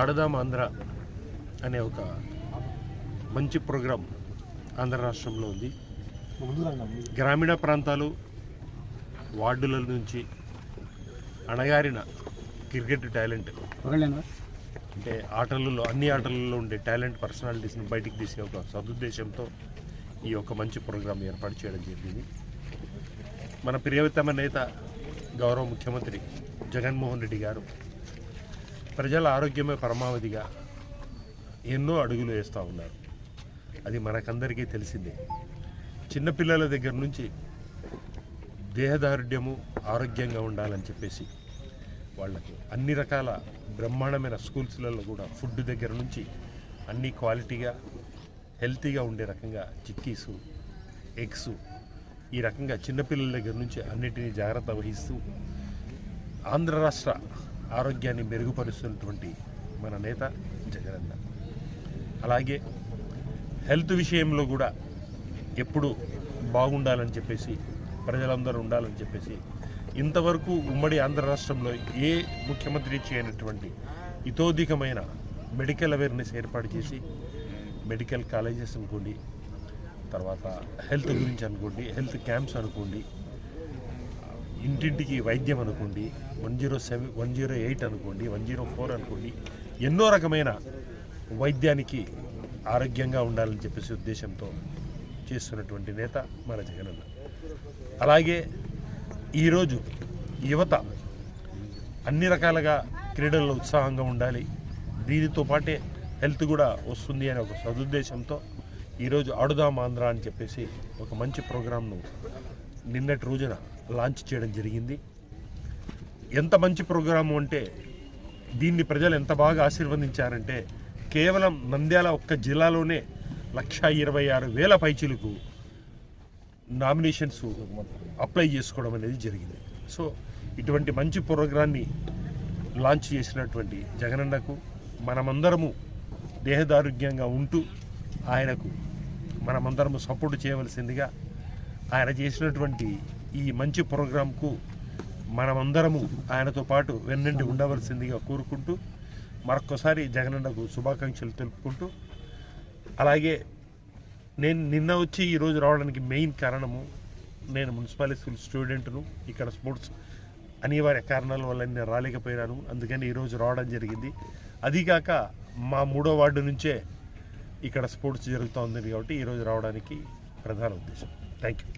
ఆడదాం ఆంధ్ర అనే ఒక మంచి ప్రోగ్రాం ఆంధ్ర రాష్ట్రంలో ఉంది. గ్రామీణ ప్రాంతాలు వార్డుల నుంచి అణగారిన క్రికెట్ టాలెంట్. అంటే ఆటలలో అన్ని ఆటలలో ఉండే టాలెంట్ పర్సనాలిటీస్ని బయటికి తీసే ఒక సదుద్దేశంతో ఈ యొక్క మంచి ప్రోగ్రాం ఏర్పాటు చేయడం జరిగింది. మన ప్రియతమ నేత గౌరవ ముఖ్యమంత్రి జగన్మోహన్ రెడ్డి గారు ప్రజల ఆరోగ్యమే పరమావధిగా ఎన్నో అడుగులు వేస్తూ ఉన్నారు. అది మనకందరికీ తెలిసిందే. చిన్నపిల్లల దగ్గర నుంచి దేహదారుఢ్యము ఆరోగ్యంగా ఉండాలని చెప్పేసి వాళ్ళకు అన్ని రకాల బ్రహ్మాండమైన స్కూల్స్లలో కూడా ఫుడ్ దగ్గర నుంచి అన్ని క్వాలిటీగా హెల్తీగా ఉండే రకంగా చిక్కీసు ఎగ్స్ ఈ రకంగా చిన్నపిల్లల దగ్గర నుంచి అన్నిటినీ జాగ్రత్త వహిస్తూ ఆంధ్ర రాష్ట్ర ఆరోగ్యాన్ని మెరుగుపరుస్తున్నటువంటి మన నేత జగనన్న. అలాగే హెల్త్ విషయంలో కూడా ఎప్పుడు బాగుండాలని చెప్పేసి ప్రజలందరూ ఉండాలని చెప్పేసి ఇంతవరకు ఉమ్మడి ఆంధ్ర రాష్ట్రంలో ఏ ముఖ్యమంత్రి చేయనటువంటి ఇతోధికమైన మెడికల్ అవేర్నెస్ ఏర్పాటు చేసి మెడికల్ కాలేజెస్ అనుకోండి తర్వాత హెల్త్ గురించి అనుకోండి హెల్త్ క్యాంప్స్ అనుకోండి ఇంటింటికి వైద్యం అనుకోండి one zero seven one zero eight అనుకోండి వన్ జీరో ఫోర్ అనుకోండి ఎన్నో రకమైన వైద్యానికి ఆరోగ్యంగా ఉండాలని చెప్పేసి ఉద్దేశంతో చేస్తున్నటువంటి నేత మన జగనన్న. అలాగే ఈరోజు యువత అన్ని రకాలుగా క్రీడల్లో ఉత్సాహంగా ఉండాలి. దీనితో పాటే హెల్త్ కూడా వస్తుంది అనే ఒక సదుద్దేశంతో ఈరోజు ఆడుదాం ఆంధ్ర అని చెప్పేసి ఒక మంచి ప్రోగ్రాంను నిన్నటి రోజున లాంచ్ చేయడం జరిగింది. ఎంత మంచి ప్రోగ్రాము అంటే దీన్ని ప్రజలు ఎంత బాగా ఆశీర్వదించారంటే కేవలం నంద్యాల ఒక్క జిల్లాలోనే లక్ష ఇరవై ఆరు వేల పైచీలకు నామినేషన్స్ అప్లై చేసుకోవడం అనేది జరిగింది. సో ఇటువంటి మంచి ప్రోగ్రాన్ని లాంచ్ చేసినటువంటి జగనన్నకు మనమందరము దేహదారుగ్యంగా ఉంటూ ఆయనకు మనమందరము సపోర్ట్ చేయవలసిందిగా ఆయన చేసినటువంటి ఈ మంచి ప్రోగ్రాంకు మనమందరము ఆయనతో పాటు వెన్నంటి ఉండవలసిందిగా కోరుకుంటూ మరొక్కసారి జగనన్నకు శుభాకాంక్షలు తెలుపుకుంటూ అలాగే నేను నిన్న వచ్చి ఈరోజు రావడానికి మెయిన్ కారణము నేను మున్సిపాలిటీ స్కూల్ స్టూడెంట్ను ఇక్కడ స్పోర్ట్స్ అనివార్య కారణాల వల్ల నేను రాలేకపోయినాను అందుకని ఈరోజు రావడం జరిగింది. అదిగాక మా మూడో వార్డు నుంచే ఇక్కడ స్పోర్ట్స్ జరుగుతూ ఉంది కాబట్టి ఈరోజు రావడానికి ప్రధాన ఉద్దేశం. Thank you